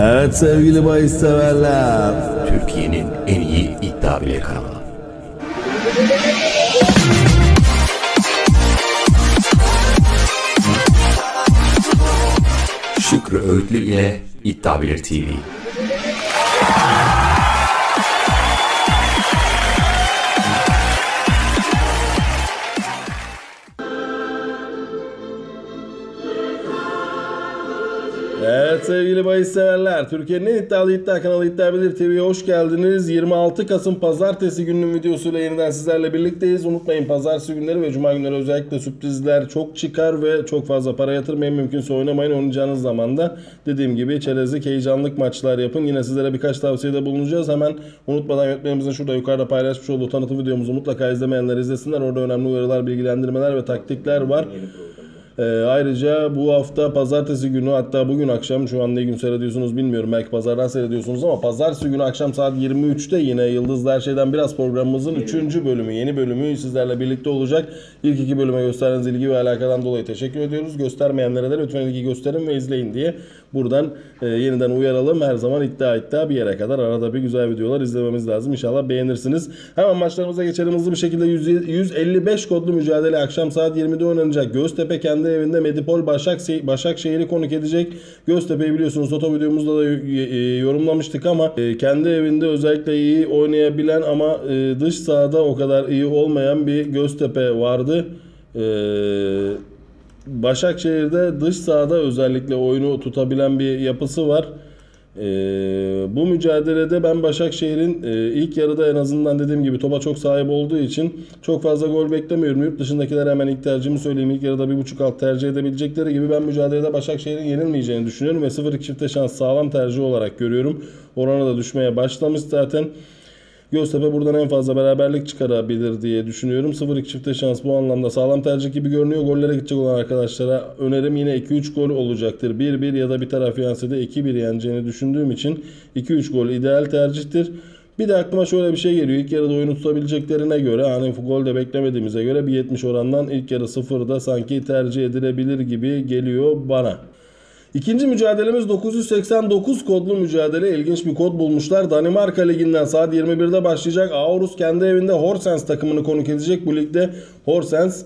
Evet sevgili bahis severler. Türkiye'nin en iyi iddia bile kanalı. Şükrü Öğütlü ile İddia Bilir TV. Sevgili bahis severler. Türkiye'nin en iddialı iddia kanalı İddia Bilir TV'ye hoş geldiniz. 26 Kasım Pazartesi gününün videosuyla yeniden sizlerle birlikteyiz. Unutmayın pazartesi günleri ve cuma günleri özellikle sürprizler çok çıkar ve çok fazla para yatırmayın. Mümkünse oynamayın. Oynayacağınız zaman da dediğim gibi çerezlik heyecanlık maçlar yapın. Yine sizlere birkaç tavsiyede bulunacağız. Hemen unutmadan yönetmenimizin şurada yukarıda paylaşmış olduğu tanıtım videomuzu mutlaka izlemeyenler izlesinler. Orada önemli uyarılar, bilgilendirmeler ve taktikler var. Ee, ayrıca bu hafta pazartesi günü hatta bugün akşam şu an ne gün seyrediyorsunuz bilmiyorum belki pazardan seyrediyorsunuz ama pazartesi günü akşam saat 23'te yine Yıldızlı Her Şeyden Biraz programımızın 3. bölümü yeni bölümü sizlerle birlikte olacak. İlk iki bölüme gösterdiğiniz ilgi ve alakadan dolayı teşekkür ediyoruz. Göstermeyenlere de lütfen ilgi gösterin ve izleyin diye buradan e, yeniden uyaralım. Her zaman iddia iddia bir yere kadar arada bir güzel videolar izlememiz lazım. İnşallah beğenirsiniz. Hemen maçlarımıza geçelim hızlı bir şekilde 100 155 kodlu mücadele akşam saat 20'de oynanacak. Göztepe kendi evinde Medipol Başakşehir, Başakşehir'i konuk edecek. Göztepe'yi biliyorsunuz Toto videomuzda da e, yorumlamıştık ama e, kendi evinde özellikle iyi oynayabilen ama e, dış sahada o kadar iyi olmayan bir Göztepe vardı. Başakşehir'de dış sahada özellikle oyunu tutabilen bir yapısı var. Ee, bu mücadelede ben Başakşehir'in e, ilk yarıda en azından dediğim gibi topa çok sahip olduğu için çok fazla gol beklemiyorum. Yurt dışındakiler hemen ilk tercihimi söyleyeyim. İlk yarıda 1.5 alt tercih edebilecekleri gibi ben mücadelede Başakşehir'in yenilmeyeceğini düşünüyorum ve 0-2 çifte şans sağlam tercih olarak görüyorum. Oranı da düşmeye başlamış zaten. Göztepe buradan en fazla beraberlik çıkarabilir diye düşünüyorum. 0-2 çifte şans bu anlamda sağlam tercih gibi görünüyor. Gollere gidecek olan arkadaşlara önerim yine 2-3 gol olacaktır. 1-1 ya da bir taraf yense de 2-1 yeneceğini düşündüğüm için 2-3 gol ideal tercihtir. Bir de aklıma şöyle bir şey geliyor. İlk yarıda oyunu tutabileceklerine göre hani gol de beklemediğimize göre bir 70 orandan ilk yarı 0'da sanki tercih edilebilir gibi geliyor bana. İkinci mücadelemiz 989 kodlu mücadele. İlginç bir kod bulmuşlar. Danimarka Ligi'nden saat 21'de başlayacak. Aarhus kendi evinde Horsens takımını konuk edecek. Bu ligde Horsens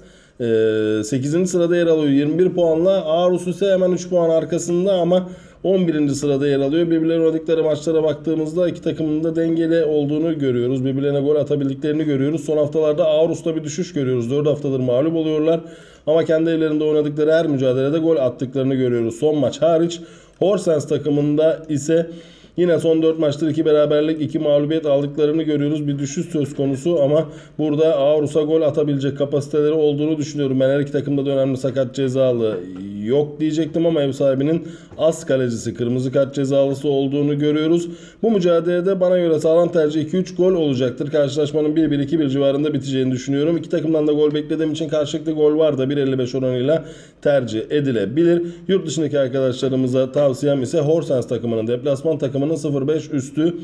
8. sırada yer alıyor 21 puanla. Aarhus ise hemen 3 puan arkasında ama 11. sırada yer alıyor. Birbirlerine oynadıkları maçlara baktığımızda iki takımın da dengeli olduğunu görüyoruz. Birbirlerine gol atabildiklerini görüyoruz. Son haftalarda Aarhus'ta bir düşüş görüyoruz. 4 haftadır mağlup oluyorlar. Ama kendi evlerinde oynadıkları her mücadelede gol attıklarını görüyoruz. Son maç hariç. Horsens takımında ise Yine son 4 maçtır 2 beraberlik 2 mağlubiyet aldıklarını görüyoruz. Bir düşüş söz konusu ama burada Aarhus'a gol atabilecek kapasiteleri olduğunu düşünüyorum. Ben her iki takımda da önemli sakat cezalı yok diyecektim ama ev sahibinin az kalecisi kırmızı kart cezalısı olduğunu görüyoruz. Bu mücadelede bana göre sağlam tercih 2-3 gol olacaktır. Karşılaşmanın 1-1-2-1 civarında biteceğini düşünüyorum. İki takımdan da gol beklediğim için karşılıklı gol var da 1.55 oranıyla tercih edilebilir. Yurt dışındaki arkadaşlarımıza tavsiyem ise Horsens takımının deplasman takımının 0.5 üstü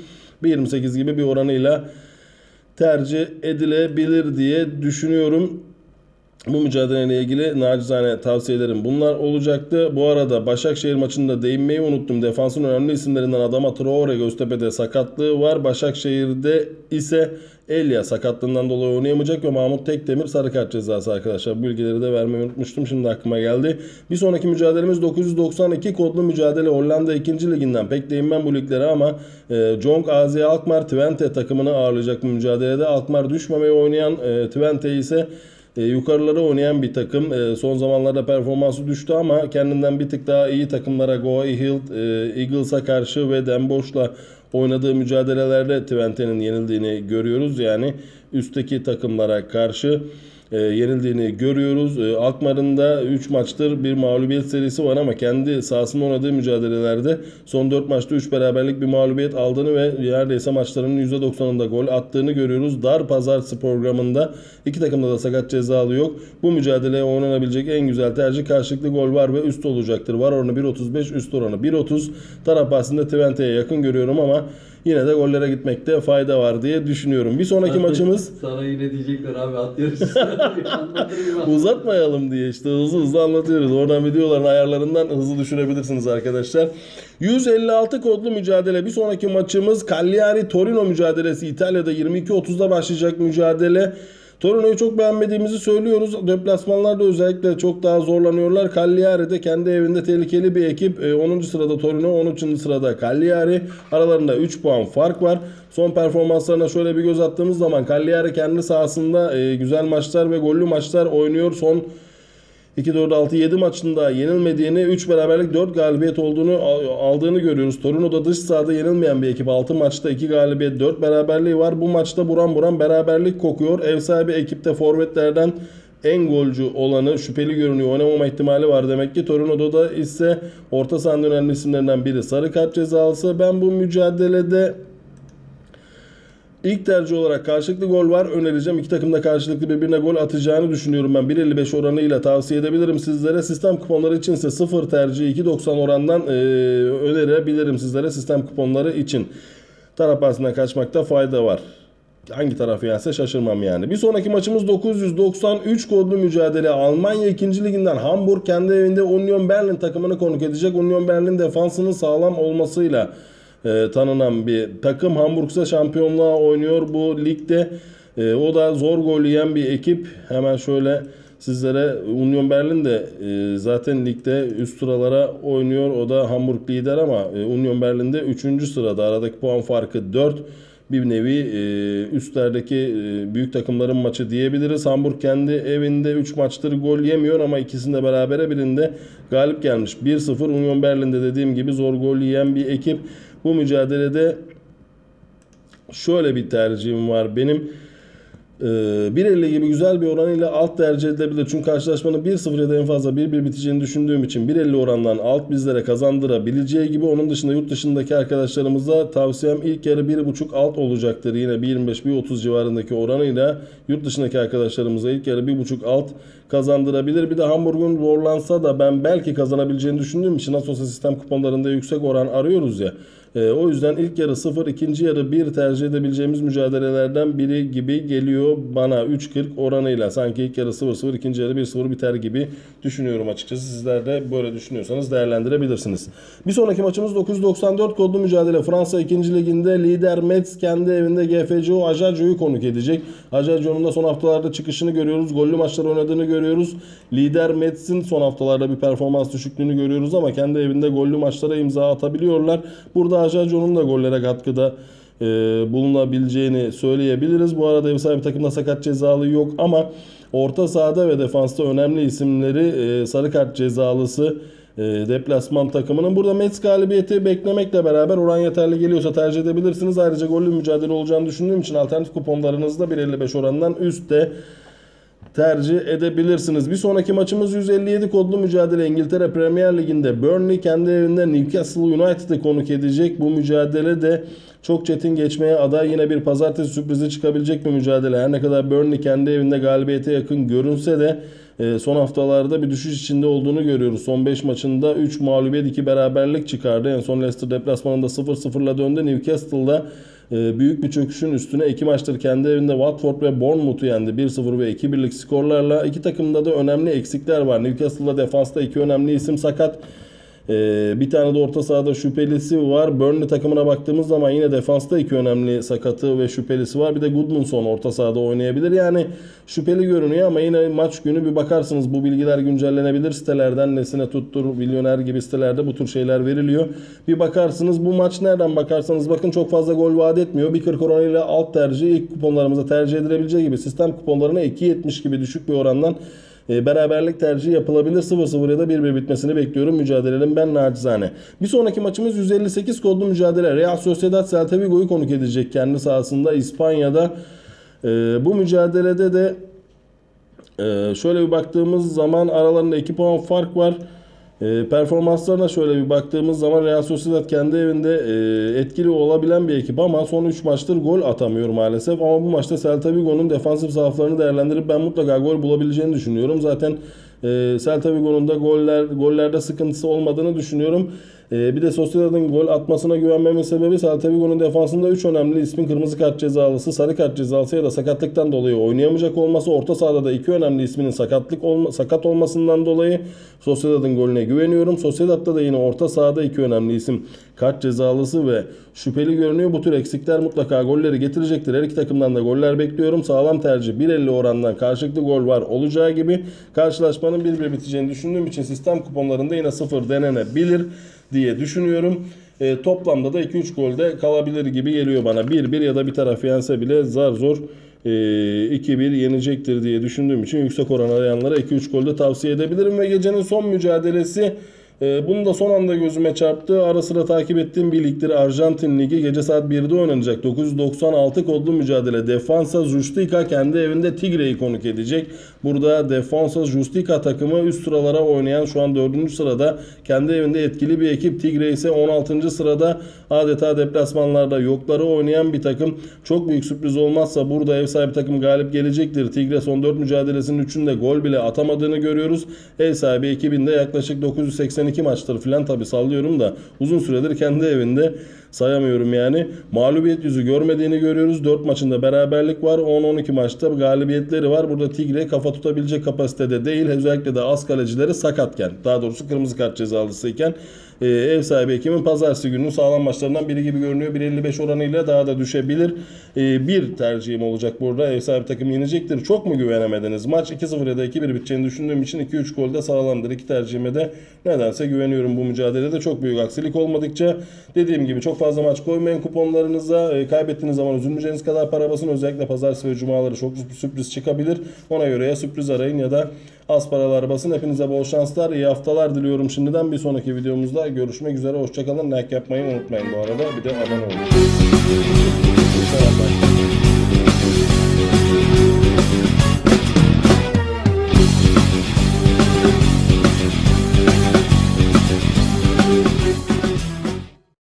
1.28 gibi bir oranıyla tercih edilebilir diye düşünüyorum. Bu mücadeleyle ilgili nacizane tavsiyelerim bunlar olacaktı. Bu arada Başakşehir maçında değinmeyi unuttum. Defansın önemli isimlerinden Adama Traore Göztepe'de sakatlığı var. Başakşehir'de ise Elia sakatlığından dolayı oynayamayacak ve Mahmut Tekdemir sarı kart cezası arkadaşlar. Bu bilgileri de vermeyi unutmuştum. Şimdi aklıma geldi. Bir sonraki mücadelemiz 992 kodlu mücadele Hollanda 2. liginden. Pek değinmem bu liglere ama e, Jong AZ Alkmaar Twente takımını ağırlayacak bu mücadelede. Alkmaar düşmemeye oynayan e, Twente ise e, yukarılara oynayan bir takım. E, son zamanlarda performansı düştü ama kendinden bir tık daha iyi takımlara Go Ahead, e, Eagles'a karşı ve Den Bosch'la oynadığı mücadelelerde Twente'nin yenildiğini görüyoruz. Yani üstteki takımlara karşı e, yenildiğini görüyoruz. E, Alkmaar'ın da 3 maçtır bir mağlubiyet serisi var ama kendi sahasında oynadığı mücadelelerde son 4 maçta 3 beraberlik bir mağlubiyet aldığını ve neredeyse maçlarının %90'ında gol attığını görüyoruz. Dar pazartesi programında iki takımda da sakat cezalı yok. Bu mücadeleye oynanabilecek en güzel tercih karşılıklı gol var ve üst olacaktır. Var oranı 1.35 üst oranı 1.30. Taraf bahsinde Twente'ye yakın görüyorum ama yine de gollere gitmekte fayda var diye düşünüyorum. Bir sonraki maçımız Sana yine diyecekler abi at yarışçısı. Uzatmayalım diye işte hızlı hızlı anlatıyoruz. Oradan videoların ayarlarından hızlı düşürebilirsiniz arkadaşlar. 156 kodlu mücadele. Bir sonraki maçımız Cagliari Torino mücadelesi. İtalya'da 22.30'da başlayacak mücadele. Torino'yu çok beğenmediğimizi söylüyoruz. Deplasmanlarda özellikle çok daha zorlanıyorlar. Cagliari de kendi evinde tehlikeli bir ekip. Ee, 10. sırada Torino, 13. sırada Cagliari. Aralarında 3 puan fark var. Son performanslarına şöyle bir göz attığımız zaman Cagliari kendi sahasında e, güzel maçlar ve gollü maçlar oynuyor. Son 2-4-6-7 maçında yenilmediğini, 3 beraberlik 4 galibiyet olduğunu aldığını görüyoruz. Torino'da dış sahada yenilmeyen bir ekip. 6 maçta 2 galibiyet 4 beraberliği var. Bu maçta buram buram beraberlik kokuyor. Ev sahibi ekipte forvetlerden en golcü olanı şüpheli görünüyor. Oynamama ihtimali var demek ki. Torino'da da ise orta sahanın önemli isimlerinden biri sarı kart cezalısı. Ben bu mücadelede İlk tercih olarak karşılıklı gol var önereceğim. İki takım da karşılıklı birbirine gol atacağını düşünüyorum ben. 1.55 oranıyla tavsiye edebilirim sizlere. Sistem kuponları için ise 0 tercih 2.90 orandan e, önerebilirim sizlere sistem kuponları için. Taraf bahsinden kaçmakta fayda var. Hangi taraf yense şaşırmam yani. Bir sonraki maçımız 993 kodlu mücadele. Almanya 2. liginden Hamburg kendi evinde Union Berlin takımını konuk edecek. Union Berlin defansının sağlam olmasıyla e, tanınan bir takım. Hamburg ise şampiyonluğa oynuyor bu ligde. E, o da zor gol yiyen bir ekip. Hemen şöyle sizlere Union Berlin de e, zaten ligde üst sıralara oynuyor. O da Hamburg lider ama e, Union Berlin'de 3. sırada. Aradaki puan farkı 4 bir nevi e, üstlerdeki e, büyük takımların maçı diyebiliriz. Hamburg kendi evinde 3 maçtır gol yemiyor ama ikisinde berabere birinde galip gelmiş. 1-0 Union Berlin'de dediğim gibi zor gol yiyen bir ekip. Bu mücadelede şöyle bir tercihim var benim. Ee, 1.50 gibi güzel bir oranıyla alt tercih edilebilir. Çünkü karşılaşmanın 1-0 ya da en fazla 1-1 biteceğini düşündüğüm için 1.50 orandan alt bizlere kazandırabileceği gibi onun dışında yurt dışındaki arkadaşlarımıza tavsiyem ilk yarı 1.5 alt olacaktır. Yine 1.25-1.30 civarındaki oranıyla yurt dışındaki arkadaşlarımıza ilk yarı 1.5 alt kazandırabilir. Bir de Hamburg'un zorlansa da ben belki kazanabileceğini düşündüğüm için nasıl olsa sistem kuponlarında yüksek oran arıyoruz ya. E, o yüzden ilk yarı 0, ikinci yarı 1 tercih edebileceğimiz mücadelelerden biri gibi geliyor bana 3.40 oranıyla. Sanki ilk yarı 0-0, ikinci yarı 1-0 biter gibi düşünüyorum açıkçası. Sizler de böyle düşünüyorsanız değerlendirebilirsiniz. Bir sonraki maçımız 994 kodlu mücadele. Fransa 2. liginde lider Metz kendi evinde GFCO Ajacio'yu konuk edecek. Ajacio'nun da son haftalarda çıkışını görüyoruz. Gollü maçlar oynadığını görüyoruz. Lider Metz'in son haftalarda bir performans düşüklüğünü görüyoruz ama kendi evinde gollü maçlara imza atabiliyorlar. Burada Ajacio'nun da gollere katkıda e, bulunabileceğini söyleyebiliriz. Bu arada ev sahibi takımda sakat cezalı yok ama orta sahada ve defansta önemli isimleri e, sarı kart cezalısı e, deplasman takımının. Burada Mets galibiyeti beklemekle beraber oran yeterli geliyorsa tercih edebilirsiniz. Ayrıca gollü mücadele olacağını düşündüğüm için alternatif kuponlarınızda 1.55 orandan üstte tercih edebilirsiniz. Bir sonraki maçımız 157 kodlu mücadele İngiltere Premier Ligi'nde Burnley kendi evinde Newcastle United'ı konuk edecek. Bu mücadele de çok çetin geçmeye aday yine bir pazartesi sürprizi çıkabilecek bir mücadele. Her ne kadar Burnley kendi evinde galibiyete yakın görünse de e, son haftalarda bir düşüş içinde olduğunu görüyoruz. Son 5 maçında 3 mağlubiyet 2 beraberlik çıkardı. En son Leicester deplasmanında 0-0'la döndü. Newcastle'da e, büyük bir çöküşün üstüne iki maçtır kendi evinde Watford ve Bournemouth'u yendi. 1-0 ve 2-1'lik skorlarla. iki takımda da önemli eksikler var. Newcastle'da defansta iki önemli isim sakat. Ee, bir tane de orta sahada şüphelisi var. Burnley takımına baktığımız zaman yine defansta iki önemli sakatı ve şüphelisi var. Bir de Goodmanson orta sahada oynayabilir. Yani şüpheli görünüyor ama yine maç günü bir bakarsınız bu bilgiler güncellenebilir. Sitelerden nesine tuttur, milyoner gibi sitelerde bu tür şeyler veriliyor. Bir bakarsınız bu maç nereden bakarsanız bakın çok fazla gol vaat etmiyor. 1.40 oranıyla alt tercih ilk kuponlarımıza tercih edilebileceği gibi sistem kuponlarına 2.70 gibi düşük bir orandan e, beraberlik tercihi yapılabilir. 0-0 ya da 1-1 bitmesini bekliyorum mücadelelerin ben nacizane. Bir sonraki maçımız 158 kodlu mücadele. Real Sociedad Celta Vigo'yu konuk edecek kendi sahasında İspanya'da. E, bu mücadelede de e, şöyle bir baktığımız zaman aralarında 2 puan fark var. E, performanslarına şöyle bir baktığımız zaman Real Sociedad kendi evinde e, etkili olabilen bir ekip ama son 3 maçtır gol atamıyor maalesef. Ama bu maçta Celta Vigo'nun defansif zaaflarını değerlendirip ben mutlaka gol bulabileceğini düşünüyorum. Zaten e, Celta Vigo'nun da goller gollerde sıkıntısı olmadığını düşünüyorum. Ee, bir de Sociedad'ın gol atmasına güvenmemin sebebi Celta defansında 3 önemli ismin kırmızı kart cezalısı, sarı kart cezalısı ya da sakatlıktan dolayı oynayamayacak olması. Orta sahada da 2 önemli isminin sakatlık olma, sakat olmasından dolayı Sociedad'ın golüne güveniyorum. Sociedad'da da yine orta sahada 2 önemli isim kart cezalısı ve şüpheli görünüyor. Bu tür eksikler mutlaka golleri getirecektir. Her iki takımdan da goller bekliyorum. Sağlam tercih 1.50 orandan karşılıklı gol var olacağı gibi karşılaşmanın 1-1 biteceğini düşündüğüm için sistem kuponlarında yine 0 denenebilir diye düşünüyorum. E, toplamda da 2-3 golde kalabilir gibi geliyor bana. 1-1 ya da bir taraf yense bile zar zor e, 2-1 yenecektir diye düşündüğüm için yüksek oran arayanlara 2-3 golde tavsiye edebilirim. Ve gecenin son mücadelesi bunu da son anda gözüme çarptı. Ara sıra takip ettiğim bir ligdir. Arjantin Ligi gece saat 1'de oynanacak. 996 kodlu mücadele. Defensa Justica kendi evinde Tigre'yi konuk edecek. Burada Defensa Justica takımı üst sıralara oynayan şu an 4. sırada kendi evinde etkili bir ekip. Tigre ise 16. sırada adeta deplasmanlarda yokları oynayan bir takım. Çok büyük sürpriz olmazsa burada ev sahibi takım galip gelecektir. Tigre son 4 mücadelesinin 3'ünde gol bile atamadığını görüyoruz. Ev sahibi ekibinde yaklaşık 982 maçtır filan tabi sallıyorum da uzun süredir kendi evinde sayamıyorum yani. Mağlubiyet yüzü görmediğini görüyoruz. 4 maçında beraberlik var. 10-12 maçta galibiyetleri var. Burada Tigre kafa tutabilecek kapasitede değil. Özellikle de az kalecileri sakatken. Daha doğrusu kırmızı kart cezalısıyken. Ee, ev sahibi Ekim'in pazartesi gününün sağlam maçlarından biri gibi görünüyor. 1.55 oranıyla daha da düşebilir. Ee, bir tercihim olacak burada. Ev sahibi takım yenecektir. Çok mu güvenemediniz? Maç 2-0 ya da 2-1 biteceğini düşündüğüm için 2-3 gol de sağlamdır. İki tercihime de nedense güveniyorum bu mücadelede. Çok büyük aksilik olmadıkça dediğim gibi çok fazla maç koymayın kuponlarınıza. Ee, kaybettiğiniz zaman üzülmeyeceğiniz kadar para basın. Özellikle pazartesi ve cumaları çok sürpriz çıkabilir. Ona göre ya sürpriz arayın ya da az paralar basın. Hepinize bol şanslar, iyi haftalar diliyorum şimdiden. Bir sonraki videomuzda görüşmek üzere. Hoşçakalın. Like yapmayı unutmayın bu arada. Bir de abone olun.